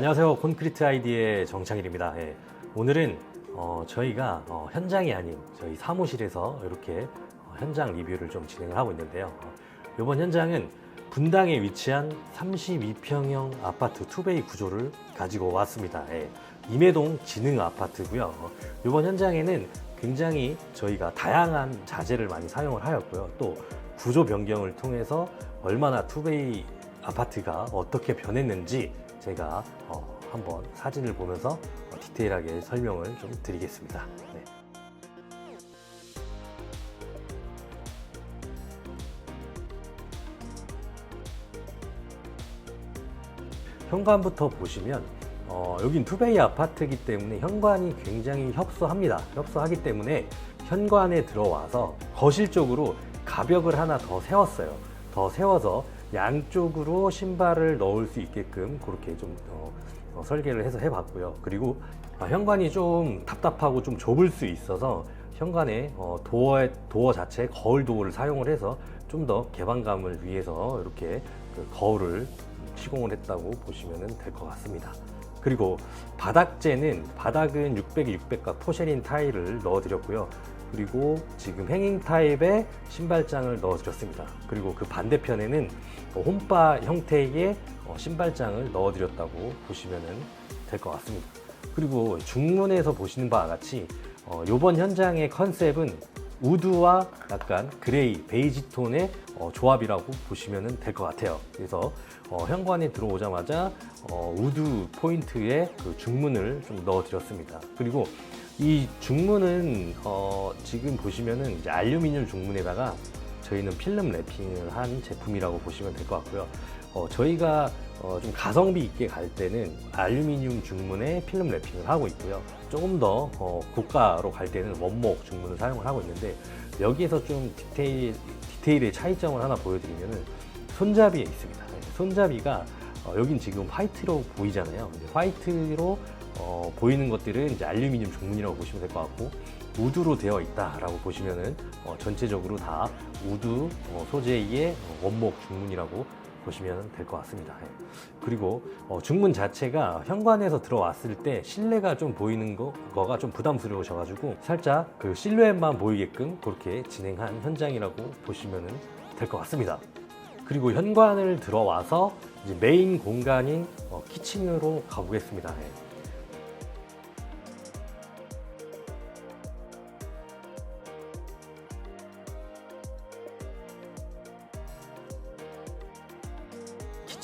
네, 안녕하세요. 콘크리트 아이디의 정창일입니다. 예, 오늘은 어, 저희가 어, 현장이 아닌 저희 사무실에서 이렇게 어, 현장 리뷰를 좀 진행을 하고 있는데요. 어, 이번 현장은 분당에 위치한 32평형 아파트 투베이 구조를 가지고 왔습니다. 예, 임해동 지능 아파트고요. 어, 이번 현장에는 굉장히 저희가 다양한 자재를 많이 사용을 하였고요. 또 구조 변경을 통해서 얼마나 투베이 아파트가 어떻게 변했는지 제가 어, 한번 사진을 보면서 어, 디테일하게 설명을 좀 드리겠습니다. 네. 현관부터 보시면 어, 여긴 투베이 아파트이기 때문에 현관이 굉장히 협소합니다. 협소하기 때문에 현관에 들어와서 거실 쪽으로 가벽을 하나 더 세웠어요. 더 세워서 양쪽으로 신발을 넣을 수 있게끔 그렇게 좀 어, 어, 설계를 해서 해봤고요. 그리고 아, 현관이 좀 답답하고 좀 좁을 수 있어서 현관에 어, 도어 도어 자체 거울 도어를 사용을 해서 좀 더 개방감을 위해서 이렇게 그 거울을 시공을 했다고 보시면 될 것 같습니다. 그리고 바닥재는 바닥은 600, 600각 포쉐린 타일을 넣어드렸고요. 그리고 지금 행잉 타입의 신발장을 넣어드렸습니다. 그리고 그 반대편에는 어, 홈바 형태의 어, 신발장을 넣어드렸다고 보시면 될 것 같습니다. 그리고 중문에서 보시는 바와 같이 어, 이번 현장의 컨셉은 우드와 약간 그레이, 베이지 톤의 어, 조합이라고 보시면 될 것 같아요. 그래서 어, 현관에 들어오자마자 어, 우드 포인트에 그 중문을 좀 넣어드렸습니다. 그리고 이 중문은 어, 지금 보시면은 이제 알루미늄 중문에다가 저희는 필름 랩핑을 한 제품이라고 보시면 될 것 같고요. 어, 저희가 어, 좀 가성비 있게 갈 때는 알루미늄 중문에 필름 랩핑을 하고 있고요. 조금 더 어, 고가로 갈 때는 원목 중문을 사용을 하고 있는데 여기에서 좀 디테일, 디테일의 차이점을 하나 보여드리면은 손잡이에 있습니다. 네, 손잡이가 어, 여긴 지금 화이트로 보이잖아요. 화이트로 어, 보이는 것들은 이제 알루미늄 중문이라고 보시면 될 것 같고 우드로 되어 있다라고 보시면은 어, 전체적으로 다 우드 어, 소재의 어, 원목 중문이라고 보시면 될 것 같습니다. 예. 그리고 어, 중문 자체가 현관에서 들어왔을 때 실내가 좀 보이는 거, 거가 좀 부담스러우셔가지고 살짝 그 실루엣만 보이게끔 그렇게 진행한 현장이라고 보시면 될 것 같습니다. 그리고 현관을 들어와서 메인 공간인 어, 키친으로 가보겠습니다. 예.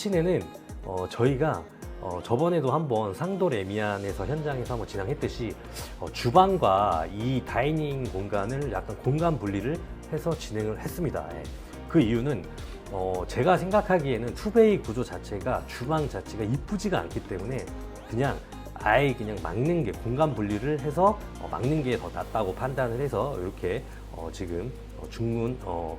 키친에는 어, 저희가 어, 저번에도 한번 상도 레미안에서 현장에서 한번 진행했듯이 어, 주방과 이 다이닝 공간을 약간 공간 분리를 해서 진행을 했습니다. 예. 그 이유는 어, 제가 생각하기에는 투베이 구조 자체가 주방 자체가 이쁘지가 않기 때문에 그냥 아예 그냥 막는 게 공간 분리를 해서 어, 막는 게 더 낫다고 판단을 해서 이렇게 어, 지금 어, 중문 어,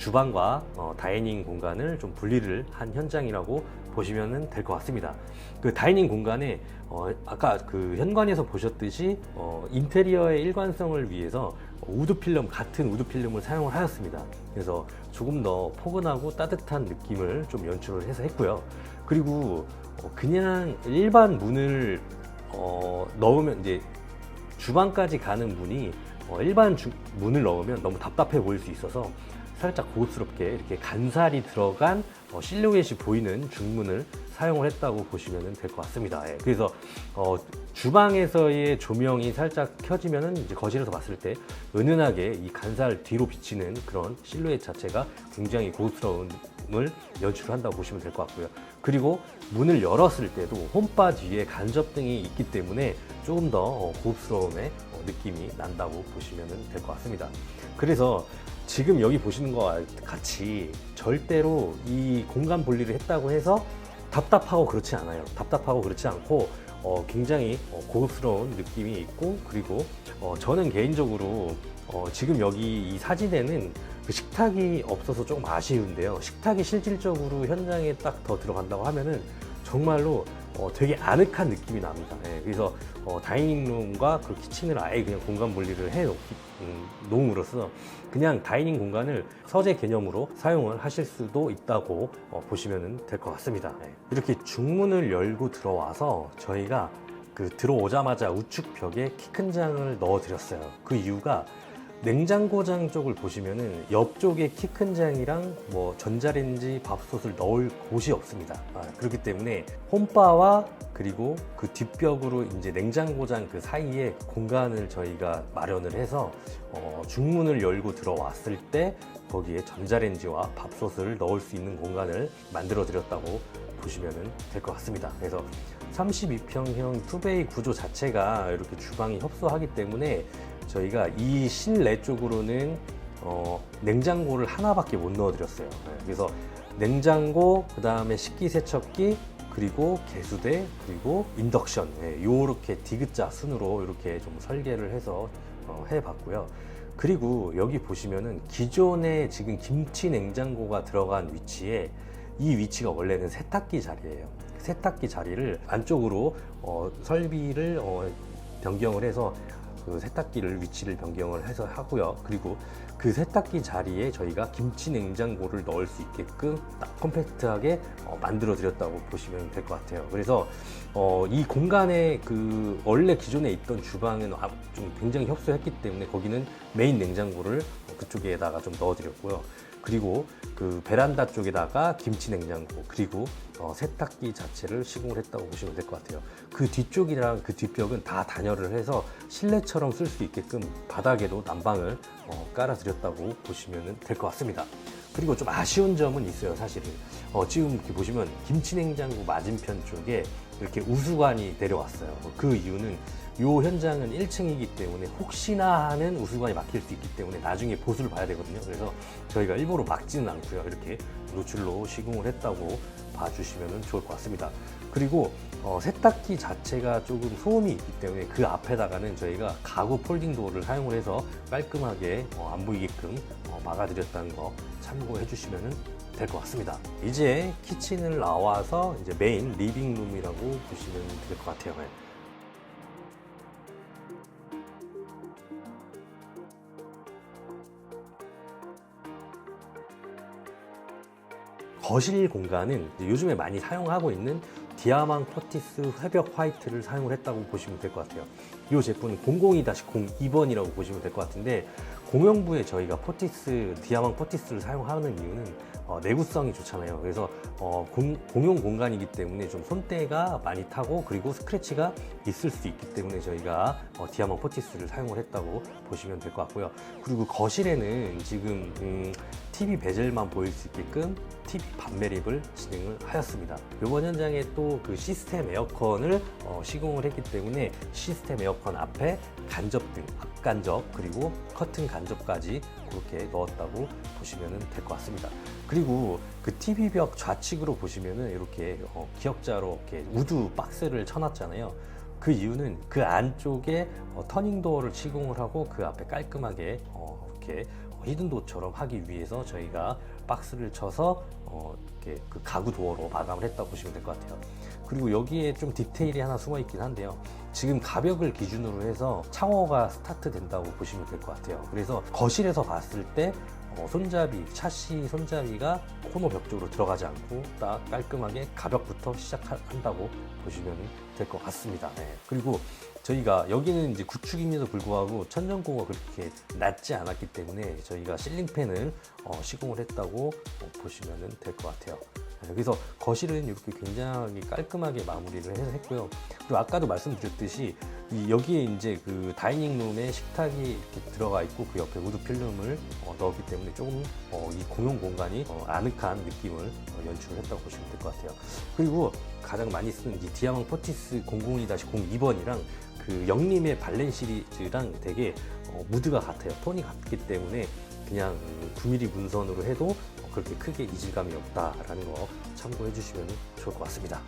주방과 어, 다이닝 공간을 좀 분리를 한 현장이라고 보시면 될 것 같습니다. 그 다이닝 공간에 어, 아까 그 현관에서 보셨듯이 어, 인테리어의 일관성을 위해서 우드 필름 같은 우드 필름을 사용을 하였습니다. 그래서 조금 더 포근하고 따뜻한 느낌을 좀 연출을 해서 했고요. 그리고 어, 그냥 일반 문을 어, 넣으면 이제 주방까지 가는 문이 어, 일반 주- 문을 넣으면 너무 답답해 보일 수 있어서 살짝 고급스럽게 이렇게 간살이 들어간 어, 실루엣이 보이는 중문을 사용을 했다고 보시면 될 것 같습니다. 예, 그래서 어, 주방에서의 조명이 살짝 켜지면은 이제 거실에서 봤을 때 은은하게 이 간살 뒤로 비치는 그런 실루엣 자체가 굉장히 고급스러움을 연출한다고 보시면 될 것 같고요. 그리고 문을 열었을 때도 홈바 뒤에 간접등이 있기 때문에 조금 더 어, 고급스러움의 어, 느낌이 난다고 보시면 될 것 같습니다. 그래서 지금 여기 보시는 것과 같이 절대로 이 공간 분리를 했다고 해서 답답하고 그렇지 않아요. 답답하고 그렇지 않고 어, 굉장히 어, 고급스러운 느낌이 있고 그리고 어, 저는 개인적으로 어, 지금 여기 이 사진에는 그 식탁이 없어서 조금 아쉬운데요. 식탁이 실질적으로 현장에 딱 더 들어간다고 하면은 정말로 어, 되게 아늑한 느낌이 납니다. 예, 그래서 어, 다이닝룸과 그 키친을 아예 그냥 공간 분리를 해 놓기 음, 놓음으로써 그냥 다이닝 공간을 서재 개념으로 사용을 하실 수도 있다고 어, 보시면 될 것 같습니다. 네. 이렇게 중문을 열고 들어와서 저희가 그 들어오자마자 우측 벽에 키 큰 장을 넣어 드렸어요. 그 이유가 냉장고장 쪽을 보시면은 옆쪽에 키 큰 장이랑 뭐 전자레인지 밥솥을 넣을 곳이 없습니다. 아, 그렇기 때문에 홈바와 그리고 그 뒷벽으로 이제 냉장고장 그 사이에 공간을 저희가 마련을 해서 어, 중문을 열고 들어왔을 때 거기에 전자레인지와 밥솥을 넣을 수 있는 공간을 만들어 드렸다고 보시면 될 것 같습니다. 그래서 32평형 투베이 구조 자체가 이렇게 주방이 협소하기 때문에 저희가 이 실내 쪽으로는 어, 냉장고를 하나밖에 못 넣어드렸어요. 네, 그래서 냉장고, 그 다음에 식기세척기, 그리고 개수대, 그리고 인덕션 이렇게 디귿자 순으로 이렇게 좀 설계를 해서 어, 해봤고요. 그리고 여기 보시면은 기존에 지금 김치 냉장고가 들어간 위치에 이 위치가 원래는 세탁기 자리예요. 세탁기 자리를 안쪽으로 어, 설비를 어, 변경을 해서 그 세탁기를 위치를 변경을 해서 하고요. 그리고 그 세탁기 자리에 저희가 김치 냉장고를 넣을 수 있게끔 딱 컴팩트하게 어, 만들어 드렸다고 보시면 될 것 같아요. 그래서 어, 이 공간에 그 원래 기존에 있던 주방은 아- 좀 굉장히 협소했기 때문에 거기는 메인 냉장고를 그쪽에다가 좀 넣어 드렸고요. 그리고 그 베란다 쪽에다가 김치 냉장고 그리고 어, 세탁기 자체를 시공을 했다고 보시면 될 것 같아요. 그 뒤쪽이랑 그 뒷벽은 다 단열을 해서 실내처럼 쓸 수 있게끔 바닥에도 난방을 어, 깔아드렸다고 보시면 될 것 같습니다. 그리고 좀 아쉬운 점은 있어요, 사실은. 어, 지금 이렇게 보시면 김치 냉장고 맞은편 쪽에 이렇게 우수관이 내려왔어요. 그 이유는 이 현장은 1층이기 때문에 혹시나 하는 우수관이 막힐 수 있기 때문에 나중에 보수를 봐야 되거든요. 그래서 저희가 일부러 막지는 않고요. 이렇게 노출로 시공을 했다고 봐주시면 좋을 것 같습니다. 그리고 어, 세탁기 자체가 조금 소음이 있기 때문에 그 앞에다가는 저희가 가구 폴딩 도어를 사용을 해서 깔끔하게 어, 안 보이게끔 어, 막아드렸다는 거 참고해 주시면 될 것 같습니다. 이제 키친을 나와서 이제 메인 리빙룸이라고 보시면 될 것 같아요. 네. 거실 공간은 요즘에 많이 사용하고 있는 디아망 포티스 회벽 화이트를 사용을 했다고 보시면 될 것 같아요. 이 제품은 002-02번이라고 보시면 될 것 같은데 공용부에 저희가 포티스 디아망 포티스를 사용하는 이유는 어, 내구성이 좋잖아요. 그래서 어, 공, 공용 공간이기 때문에 좀 손때가 많이 타고 그리고 스크래치가 있을 수 있기 때문에 저희가 어, 디아망 포티스를 사용을 했다고 보시면 될 것 같고요. 그리고 거실에는 지금 음, TV 베젤만 보일 수 있게끔 TV 반매립을 진행을 하였습니다. 이번 현장에 또 그 시스템 에어컨을 어, 시공을 했기 때문에 시스템 에어컨 앞에 간접등, 앞간접 그리고 커튼 간접까지 그렇게 넣었다고 보시면 될 것 같습니다. 그리고 그 TV 벽 좌측으로 보시면은 이렇게 어, 기역자로 이렇게 우드 박스를 쳐놨잖아요. 그 이유는 그 안쪽에 어, 터닝도어를 시공을 하고 그 앞에 깔끔하게 어, 이렇게 히든도어처럼 하기 위해서 저희가 박스를 쳐서 어, 이렇게 그 가구 도어로 마감을 했다고 보시면 될 것 같아요. 그리고 여기에 좀 디테일이 하나 숨어 있긴 한데요. 지금 가벽을 기준으로 해서 창호가 스타트 된다고 보시면 될 것 같아요. 그래서 거실에서 봤을 때 어, 손잡이, 차시 손잡이가 코너 벽 쪽으로 들어가지 않고 딱 깔끔하게 가벽부터 시작한다고 보시면 될 것 같습니다. 네. 그리고 저희가 여기는 이제 구축임에도 불구하고 천정고가 그렇게 낮지 않았기 때문에 저희가 실링팬을 어, 시공을 했다고 어, 보시면 될 것 같아요. 네, 그래서 거실은 이렇게 굉장히 깔끔하게 마무리를 해서 했고요. 그리고 아까도 말씀드렸듯이 이 여기에 이제 그 다이닝룸에 식탁이 이렇게 들어가 있고 그 옆에 우드 필름을 어, 넣었기 때문에 조금 어, 이 공용 공간이 어, 아늑한 느낌을 어, 연출을 했다고 보시면 될 것 같아요. 그리고 가장 많이 쓰는 이 디아망 포티스 002-02번이랑 그 영림의 발렌 시리즈랑 되게 어, 무드가 같아요. 톤이 같기 때문에 그냥 음, 9mm 문선으로 해도 어, 그렇게 크게 이질감이 없다라는 거 참고해 주시면 좋을 것 같습니다.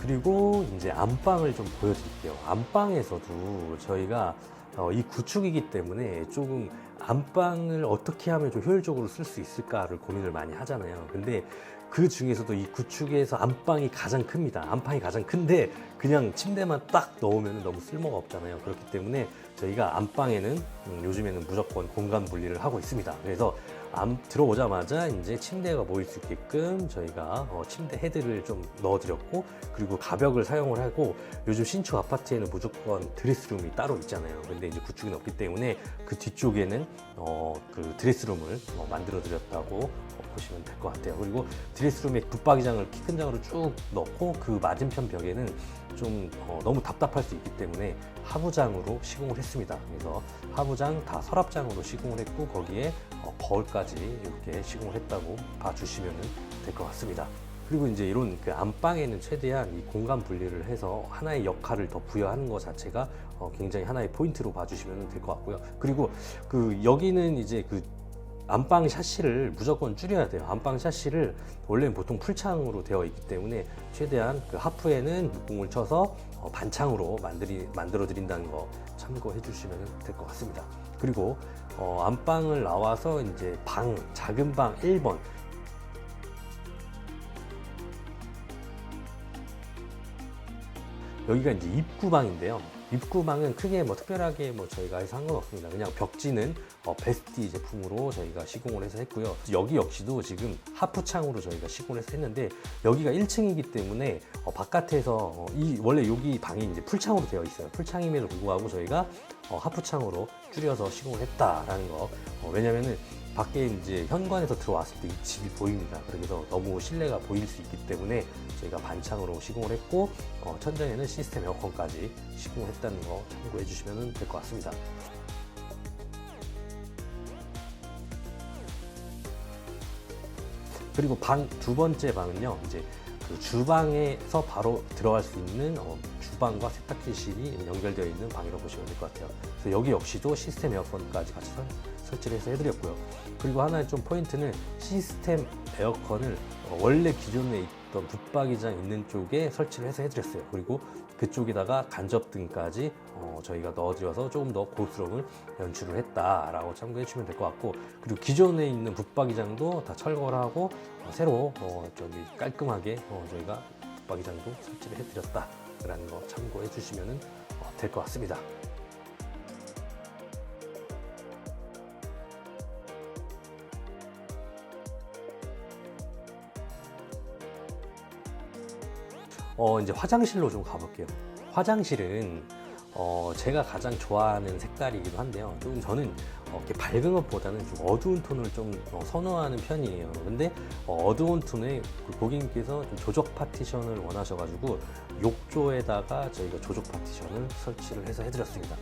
그리고 이제 안방을 좀 보여드릴게요. 안방에서도 저희가 어, 이 구축이기 때문에 조금 안방을 어떻게 하면 좀 효율적으로 쓸 수 있을까를 고민을 많이 하잖아요. 근데 그 중에서도 이 구축에서 안방이 가장 큽니다. 안방이 가장 큰데 그냥 침대만 딱 넣으면 너무 쓸모가 없잖아요. 그렇기 때문에 저희가 안방에는 음, 요즘에는 무조건 공간 분리를 하고 있습니다. 그래서 안 들어오자마자 이제 침대가 모일 수 있게끔 저희가 어, 침대 헤드를 좀 넣어드렸고 그리고 가벽을 사용을 하고 요즘 신축 아파트에는 무조건 드레스룸이 따로 있잖아요. 근데 이제 구축은 없기 때문에 그 뒤쪽에는 어, 그 드레스룸을 어, 만들어드렸다고 어, 보시면 될 것 같아요. 그리고 드레스룸에 붙박이장을 키 큰 장으로 쭉 넣고 그 맞은편 벽에는 좀 어, 너무 답답할 수 있기 때문에 하부장으로 시공을 했습니다. 그래서 하부장 다 서랍장으로 시공을 했고 거기에 어, 거울까지 이렇게 시공을 했다고 봐주시면 될 것 같습니다. 그리고 이제 이런 그 안방에는 최대한 이 공간 분리를 해서 하나의 역할을 더 부여하는 것 자체가 어, 굉장히 하나의 포인트로 봐주시면 될 것 같고요. 그리고 그 여기는 이제 그 안방 샤시를 무조건 줄여야 돼요. 안방 샤시를 원래는 보통 풀창으로 되어 있기 때문에 최대한 그 하프에는 목공을 쳐서 어, 반창으로 만들이, 만들어 드린다는 거 참고해 주시면 될 것 같습니다. 그리고 어, 안방을 나와서 이제 방, 작은 방 1번. 여기가 이제 입구방인데요. 입구방은 크게 뭐 특별하게 뭐 저희가 해서 상관없습니다. 그냥 벽지는 어, 베스티 제품으로 저희가 시공을 해서 했고요. 여기 역시도 지금 하프창으로 저희가 시공을 해서 했는데 여기가 1층이기 때문에 어, 바깥에서 어, 이 원래 여기 방이 이제 풀창으로 되어 있어요. 풀창임에도 불구하고 저희가 어, 하프창으로 줄여서 시공을 했다라는 거. 어, 왜냐면은 밖에 이제 현관에서 들어왔을 때 이 집이 보입니다. 그래서 너무 실내가 보일 수 있기 때문에 저희가 반창으로 시공을 했고 어, 천장에는 시스템 에어컨까지 시공을 했다는 거 참고해 주시면 될 것 같습니다. 그리고 방 두 번째 방은요 이제 그 주방에서 바로 들어갈 수 있는 어, 주방과 세탁기실이 연결되어 있는 방이라고 보시면 될 것 같아요. 그래서 여기 역시도 시스템 에어컨까지 같이 설, 설치를 해서 해드렸고요. 그리고 하나의 좀 포인트는 시스템 에어컨을 어, 원래 기존에 있던 붙박이장 있는 쪽에 설치를 해서 해드렸어요. 그리고 그쪽에다가 간접등까지 어, 저희가 넣어드려서 조금 더 고스름을 연출을 했다라고 참고해 주시면 될 것 같고 그리고 기존에 있는 붙박이장도 다 철거를 하고 어, 새로 어, 저기 깔끔하게 어, 저희가 붙박이장도 설치를 해드렸다라는 거 참고해 주시면 될 것 같습니다. 어, 이제 화장실로 좀 가볼게요. 화장실은 어, 제가 가장 좋아하는 색깔이기도 한데요. 좀 저는 어, 이렇게 밝은 것보다는 좀 어두운 톤을 좀 어, 선호하는 편이에요. 근데 어, 두운 톤에 그 고객님께서 좀 조적 파티션을 원하셔가지고 욕조에다가 저희가 조적 파티션을 설치를 해서 해드렸습니다.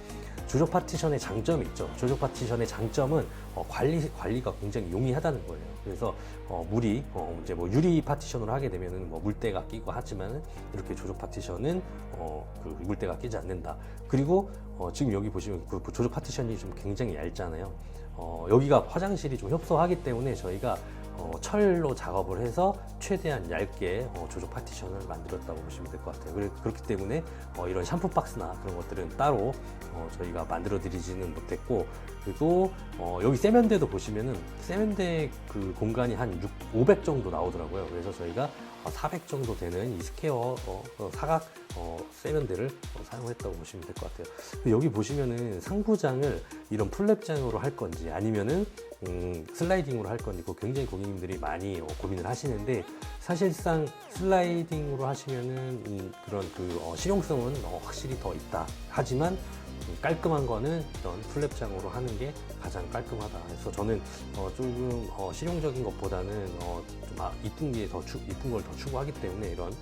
조적 파티션의 장점이 있죠. 조적 파티션의 장점은 어, 관리 관리가 굉장히 용이하다는 거예요. 그래서 어, 물이 어, 이제 뭐 유리 파티션으로 하게 되면은 뭐 물때가 끼고 하지만 이렇게 조적 파티션은 어, 그 물때가 끼지 않는다. 그리고 어, 지금 여기 보시면 그 조적 파티션이 좀 굉장히 얇잖아요. 어, 여기가 화장실이 좀 협소하기 때문에 저희가 어, 철로 작업을 해서 최대한 얇게 어, 조적 파티션을 만들었다고 보시면 될 것 같아요. 그래- 그렇기 때문에 어, 이런 샴푸 박스나 그런 것들은 따로 어, 저희가 만들어 드리지는 못했고 그리고 어, 여기 세면대도 보시면은 세면대 그 공간이 한 6, 500 정도 나오더라고요. 그래서 저희가 400 정도 되는 이 스퀘어 어, 어, 사각 어, 세면대를 어, 사용했다고 보시면 될 것 같아요. 여기 보시면은 상부장을 이런 플랩장으로 할 건지 아니면은 음, 슬라이딩으로 할 건지 그거 굉장히 고객님들이 많이 어, 고민을 하시는데 사실상 슬라이딩으로 하시면은 음, 그런 그 어, 실용성은 어, 확실히 더 있다. 하지만 음, 깔끔한 거는 이런 플랩장으로 하는 게 가장 깔끔하다. 그래서 저는 어, 조금 어, 실용적인 것보다는 어, 좀 아, 이쁜 게 더 이쁜 걸 더 추구하기 때문에 이런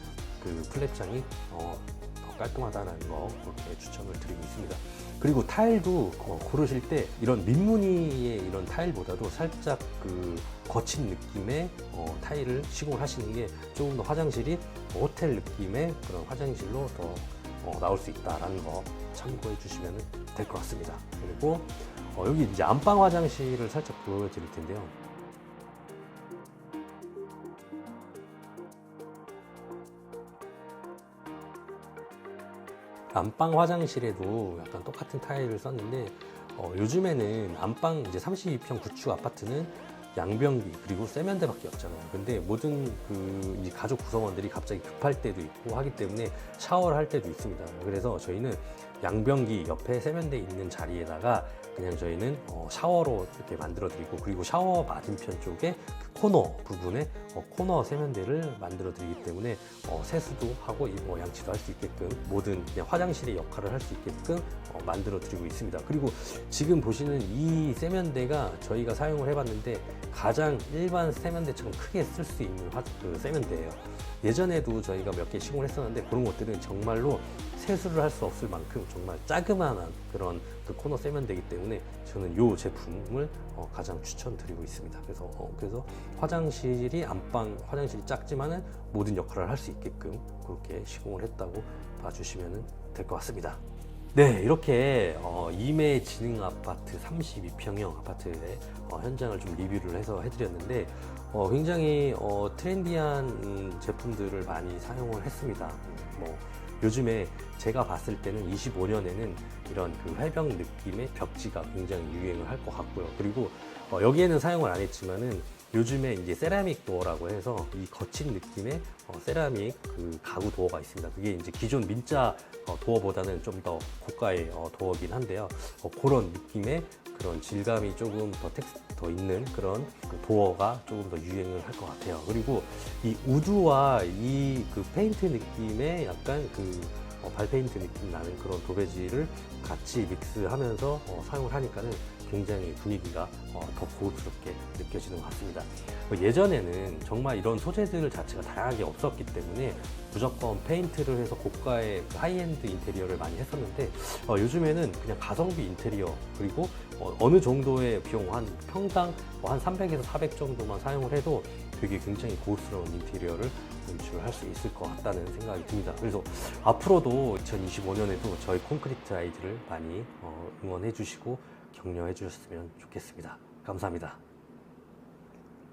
그 플랩장이 어, 더 깔끔하다는 거 그렇게 추천을 드리고 있습니다. 그리고 타일도 어, 고르실 때 이런 민무늬의 이런 타일보다도 살짝 그 거친 느낌의 어, 타일을 시공을 하시는 게 조금 더 화장실이 호텔 느낌의 그런 화장실로 더 어, 나올 수 있다라는 거 참고해 주시면 될 것 같습니다. 그리고 어, 여기 이제 안방 화장실을 살짝 보여드릴 텐데요. 안방 화장실에도 약간 똑같은 타일을 썼는데 어, 요즘에는 안방 이제 32평 구축 아파트는 양변기 그리고 세면대밖에 없잖아요. 근데 모든 그이 가족 구성원들이 갑자기 급할 때도 있고 하기 때문에 샤워를 할 때도 있습니다. 그래서 저희는 양변기 옆에 세면대 있는 자리에다가 그냥 저희는 어, 샤워로 이렇게 만들어 드리고 그리고 샤워 맞은편 쪽에 그 코너 부분에 어, 코너 세면대를 만들어 드리기 때문에 어, 세수도 하고 양치도 할 수 있게끔 모든 화장실의 역할을 할 수 있게끔 어, 만들어 드리고 있습니다. 그리고 지금 보시는 이 세면대가 저희가 사용을 해봤는데 가장 일반 세면대처럼 크게 쓸 수 있는 화, 그 세면대예요. 예전에도 저희가 몇 개 시공을 했었는데 그런 것들은 정말로 세수를 할 수 없을 만큼 정말 자그마한 그런 그 코너 세면대이기 때문에 저는 이 제품을 어, 가장 추천드리고 있습니다. 그래서 어, 그래서 화장실이 안방 화장실이 작지만은 모든 역할을 할 수 있게끔 그렇게 시공을 했다고 봐주시면 될 것 같습니다. 네, 이렇게 어, 지능 아파트 32평형 아파트의 어, 현장을 좀 리뷰를 해서 해드렸는데 어, 굉장히 어, 트렌디한 음, 제품들을 많이 사용을 했습니다. 음, 뭐 요즘에 제가 봤을 때는 25년에는 이런 그 회병 느낌의 벽지가 굉장히 유행을 할 것 같고요. 그리고 어, 여기에는 사용을 안 했지만은 요즘에 이제 세라믹 도어라고 해서 이 거친 느낌의 어, 세라믹 그 가구 도어가 있습니다. 그게 이제 기존 민자 어, 도어보다는 좀 더 고가의 어, 도어긴 한데요. 어, 그런 느낌의 그런 질감이 조금 더 텍스 더 있는 그런 그 도어가 조금 더 유행을 할 것 같아요. 그리고 이 우드와 이 그 페인트 느낌의 약간 그 어, 발페인트 느낌 나는 그런 도배지를 같이 믹스하면서 어, 사용을 하니까는 굉장히 분위기가 어, 더 고급스럽게 느껴지는 것 같습니다. 뭐 예전에는 정말 이런 소재들 자체가 다양하게 없었기 때문에 무조건 페인트를 해서 고가의 그 하이엔드 인테리어를 많이 했었는데 어, 요즘에는 그냥 가성비 인테리어 그리고 어, 느 정도의 비용 한 평당 뭐한 300에서 400 정도만 사용을 해도 되게 굉장히 고급스러운 인테리어를 연출할 수 있을 것 같다는 생각이 듭니다. 그래서 앞으로도 2025년에도 저희 콘크리트 아이들을 많이 어, 응원해 주시고 격려해 주셨으면 좋겠습니다. 감사합니다.